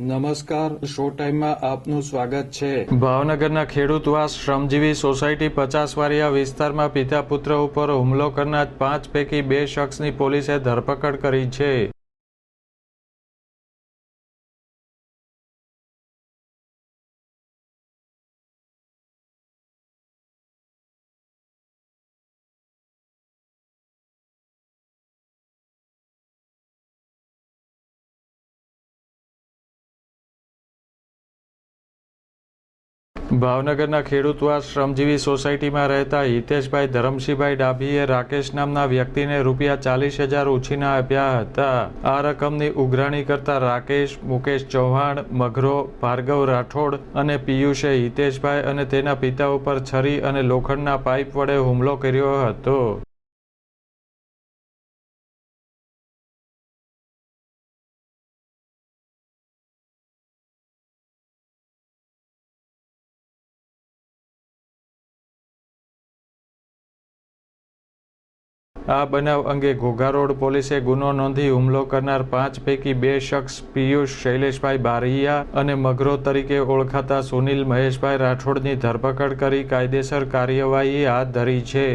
નમસ્કાર, શો ટાઈમમાં આપનું સ્વાગત છે. ભાવનગરના ખેડૂતવાસ શ્રમજીવી સોસાયટી પચાસ વારિયા વિસ્તારમાં પિતા પુત્ર ઉપર હુમલો કરનાર પાંચ પૈકી બે શખ્સની પોલીસે ધરપકડ કરી છે. ભાવનગરના ખેડૂતવાસ શ્રમજીવી સોસાયટીમાં રહેતા હિતેશભાઈ ધરમસિંહભાઈ ડાભીએ રાકેશ નામના વ્યક્તિને રૂપિયા ચાલીસ હજાર ઉછીના આપ્યા હતા. આ રકમની ઉઘરાણી કરતા રાકેશ, મુકેશ ચૌહાણ, મઘરો, ભાર્ગવ રાઠોડ અને પિયુષે હિતેશભાઈ અને તેના પિતા ઉપર છરી અને લોખંડના પાઇપ વડે હુમલો કર્યો હતો. આ બનાવ અંગે ઘોઘા રોડ પોલીસે ગુનો નોંધી હુમલો કરનાર પાંચ પૈકી બે શખ્સ પિયુષ, શૈલેષભાઈ બારૈયા અને મગરો તરીકે ઓળખાતા સુનિલ મહેશભાઈ રાઠોડની ધરપકડ કરી કાયદેસર કાર્યવાહી હાથ ધરી છે.